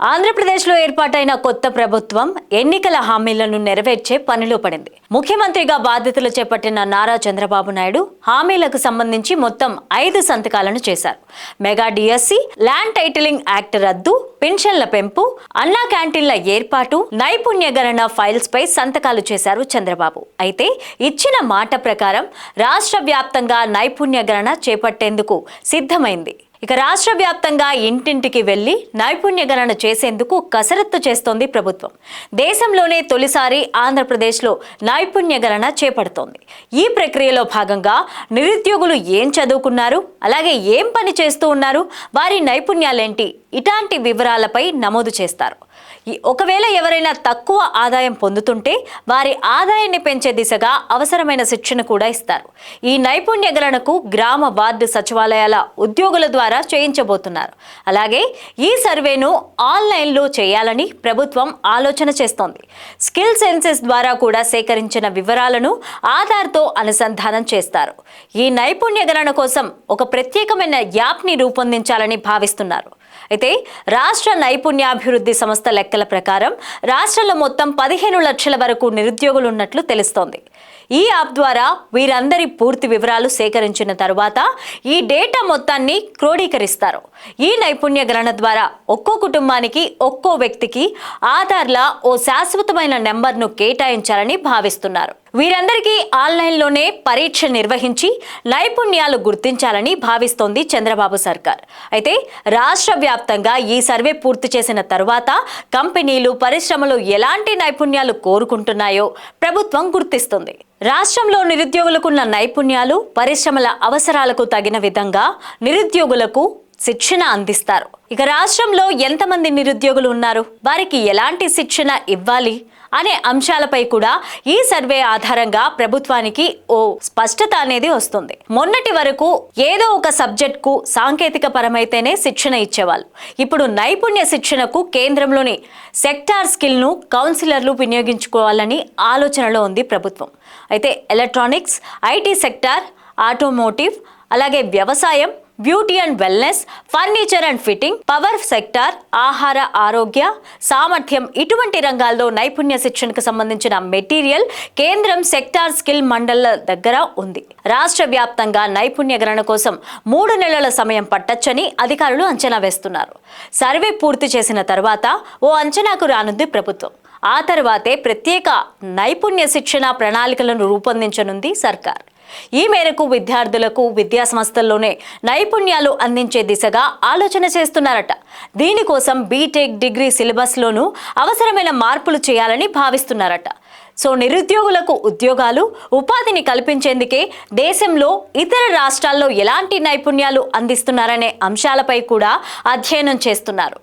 ఆంధ్రప్రదేశ్లో ఏర్పాటైన కొత్త ప్రభుత్వం ఎన్నికల హామీలను నెరవేర్చే పనిలో పడింది. ముఖ్యమంత్రిగా బాధ్యతలు చేపట్టిన నారా చంద్రబాబు నాయుడు హామీలకు సంబంధించి మొత్తం ఐదు సంతకాలను చేశారు. Mega DSC land titling act రద్దు పెన్షన్ల పెంపు అన్నా క్యాంటీన్ల ఏర్పాటు నైపుణ్య గణన ఫైల్స్ పై సంతకాలు చేశారు చంద్రబాబు. అయితే ఇచ్చిన మాట ప్రకారం రాష్ట్ర వ్యాప్తంగా నైపుణ్య గణన చేపట్టేందుకు సిద్ధమైంది. ఇక రాష్ట్ర వ్యాప్తంగా ఇంటింటికి వెళ్ళి నైపుణ్య గణన చేసేందుకు కసరత్తు చేస్తోంది ప్రభుత్వం. దేశంలోనే తొలిసారి ఆంధ్రప్రదేశ్లో నైపుణ్య గణన చేపడుతోంది. ఈ ప్రక్రియలో భాగంగా నిరుద్యోగులు ఏం చదువుకున్నారు? అలాగే ఏం పని చేస్తూ ఉన్నారు? వారి నైపుణ్యాలేంటి? ఇలాంటి వివరాలపై నమోదు చేస్తారు. ఒకవేళ ఎవరైనా తక్కువ ఆదాయం పొందుతుంటే వారి ఆదాయాన్ని పెంచే దిశగా అవసరమైన శిక్షణ కూడా ఇస్తారు. ఈ నైపుణ్య గణనకు గ్రామ వార్డు సచివాలయాల ఉద్యోగుల ద్వారా చేయించబోతున్నారు. అలాగే ఈ సర్వేను ఆన్లైన్లో చేయాలని ప్రభుత్వం ఆలోచన చేస్తోంది. స్కిల్ సెన్సెస్ ద్వారా కూడా సేకరించిన వివరాలను ఆధార్తో అనుసంధానం చేస్తారు. ఈ నైపుణ్య గణన కోసం ఒక ప్రత్యేకమైన యాప్ని రూపొందించాలని భావిస్తున్నారు. అయితే రాష్ట్ర నైపుణ్యాభివృద్ధి సంస్థ లెక్కల ప్రకారం రాష్ట్రంలో మొత్తం పదిహేను లక్షల వరకు నిరుద్యోగులు ఉన్నట్లు తెలుస్తోంది. ఈ యాప్ ద్వారా వీరందరి పూర్తి వివరాలు సేకరించిన తర్వాత ఈ డేటా మొత్తాన్ని క్రోడీకరిస్తారు. ఈ నైపుణ్య గణన ద్వారా ఒక్కో కుటుంబానికి ఒక్కో వ్యక్తికి ఆధార్ల ఓ శాశ్వతమైన నెంబర్ను కేటాయించాలని భావిస్తున్నారు. వీరందరికీ ఆన్లైన్లోనే పరీక్ష నిర్వహించి నైపుణ్యాలు గుర్తించాలని భావిస్తోంది చంద్రబాబు సర్కార్. అయితే రాష్ట్ర వ్యాప్తంగా ఈ సర్వే పూర్తి చేసిన తర్వాత కంపెనీలు పరిశ్రమలు ఎలాంటి నైపుణ్యాలు కోరుకుంటున్నాయో ప్రభుత్వం గుర్తిస్తుంది. రాష్ట్రంలో నిరుద్యోగులకున్న నైపుణ్యాలు పరిశ్రమల అవసరాలకు తగిన విధంగా నిరుద్యోగులకు శిక్షణ అందిస్తారు. ఇక రాష్ట్రంలో ఎంతమంది నిరుద్యోగులు ఉన్నారు? వారికి ఎలాంటి శిక్షణ ఇవ్వాలి? అనే అంశాలపై కూడా ఈ సర్వే ఆధారంగా ప్రభుత్వానికి ఓ స్పష్టత అనేది వస్తుంది. మొన్నటి వరకు ఏదో ఒక సబ్జెక్టుకు సాంకేతిక పరమైతేనే శిక్షణ ఇచ్చేవాళ్ళు. ఇప్పుడు నైపుణ్య శిక్షణకు కేంద్రంలోని సెక్టార్ స్కిల్ను కౌన్సిలర్లు వినియోగించుకోవాలని ఆలోచనలో ఉంది ప్రభుత్వం. అయితే ఎలక్ట్రానిక్స్ ఐటీ సెక్టార్ ఆటోమోటివ్ అలాగే వ్యవసాయం beauty and wellness furniture and fitting power sector ఆహార ఆరోగ్య సామర్థ్యం ఇటువంటి రంగాల్లో నైపుణ్య శిక్షణకు సంబంధించిన మెటీరియల్ కేంద్రం సెక్టార్ స్కిల్ మండళ్ళ దగ్గర ఉంది. రాష్ట్ర వ్యాప్తంగా నైపుణ్య గణన కోసం మూడు నెలల సమయం పట్టొచ్చని అధికారులు అంచనా వేస్తున్నారు. సర్వే పూర్తి చేసిన తర్వాత ఓ అంచనాకు రానుంది ప్రభుత్వం. ఆ తర్వాతే ప్రత్యేక నైపుణ్య శిక్షణ ప్రణాళికలను రూపొందించనుంది సర్కార్. ఈ మేరకు విద్యార్థులకు విద్యా సంస్థల్లోనే నైపుణ్యాలు అందించే దిశగా ఆలోచన చేస్తున్నారట. దీనికోసం బీటెక్ డిగ్రీ సిలబస్లోనూ అవసరమైన మార్పులు చేయాలని భావిస్తున్నారట. సో నిరుద్యోగులకు ఉద్యోగాలు ఉపాధిని కల్పించేందుకే దేశంలో ఇతర రాష్ట్రాల్లో ఎలాంటి నైపుణ్యాలు అందిస్తున్నారనే అంశాలపై కూడా అధ్యయనం చేస్తున్నారు.